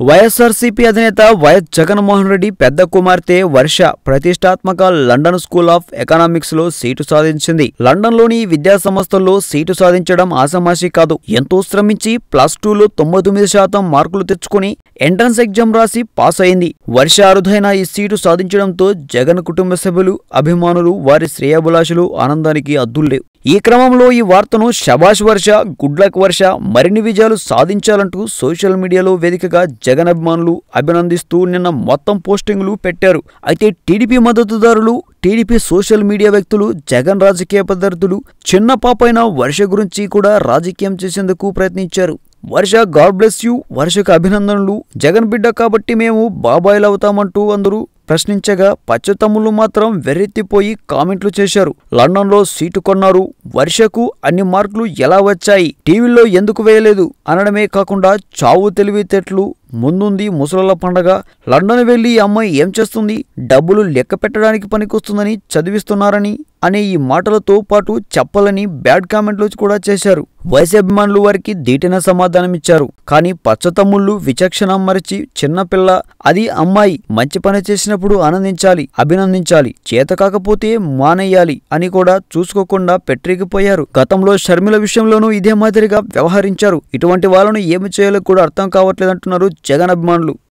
వైఎస్ఆర్సీపీ అధినేత వైఎస్ జగన్మోహన్ రెడ్డి పెద్ద కుమార్తె వర్ష ప్రతిష్టాత్మక లండన్ స్కూల్ ఆఫ్ ఎకనామిక్స్లో సీటు సాధించింది. లండన్లోని విద్యా సంస్థల్లో సీటు సాధించడం ఆసమాషి కాదు. ఎంతో శ్రమించి ప్లస్ టూలో తొంభై తొమ్మిది శాతం మార్కులు తెచ్చుకుని ఎంట్రన్స్ ఎగ్జామ్ రాసి పాస్ అయింది. వర్ష అరుదైన ఈ సీటు సాధించడంతో జగన్ కుటుంబ సభ్యులు అభిమానులు వారి శ్రేయాభిలాషులు ఆనందానికి అద్దుల్లేవు ఈ క్రమంలో ఈ వార్తను శబాష్ వర్ష గుడ్లక్ వర్ష మరిన్ని విజయాలు సాధించాలంటూ సోషల్ మీడియాలో వేదికగా జగన్ అభిమానులు అభినందిస్తూ నిన్న మొత్తం పోస్టింగ్లు పెట్టారు. అయితే టీడీపీ మద్దతుదారులు టీడీపీ సోషల్ మీడియా వ్యక్తులు జగన్ రాజకీయ పద్ధతులు చిన్న పాపైన వర్ష గురించి కూడా రాజకీయం చేసేందుకు ప్రయత్నించారు. వర్ష గాడ్ బ్లెస్ యూ వర్షకు అభినందనలు. జగన్ బిడ్డ కాబట్టి మేము బాబాయిలు అవుతామంటూ అందరూ ప్రశ్నించగా పచ్చతమ్ములు మాత్రం వెర్రెత్తిపోయి కామెంట్లు చేశారు. లండన్లో సీటు కొన్నారు. వర్షకు అన్ని మార్కులు ఎలా వచ్చాయి? టీవీలో ఎందుకు వేయలేదు? అనడమే కాకుండా చావు తెలివితేటలు ముందుంది ముసలల పండగ. లండన్ వెళ్ళి ఈ అమ్మాయి ఏం చేస్తుంది? డబ్బులు లెక్క పెట్టడానికి పనికొస్తుందని చదివిస్తున్నారని అనే ఈ మాటలతో పాటు చెప్పలని బ్యాడ్ కామెంట్లు కూడా చేశారు. వైస్ అభిమానులు వారికి దీటైన సమాధానమిచ్చారు కానీ పచ్చతమ్ముళ్ళు విచక్షణ మరిచి చిన్నపిల్ల అది అమ్మాయి మంచి పని చేసినప్పుడు ఆనందించాలి అభినందించాలి చేత కాకపోతే మానేయాలి అని కూడా చూసుకోకుండా పెట్టిరిగిపోయారు గతంలో షర్మిల విషయంలోనూ ఇదే మాదిరిగా వ్యవహరించారు. ఇటువంటి వాళ్ళను ఏమి చేయాలో కూడా అర్థం కావట్లేదంటున్నారు జగన్ అభిమానులు.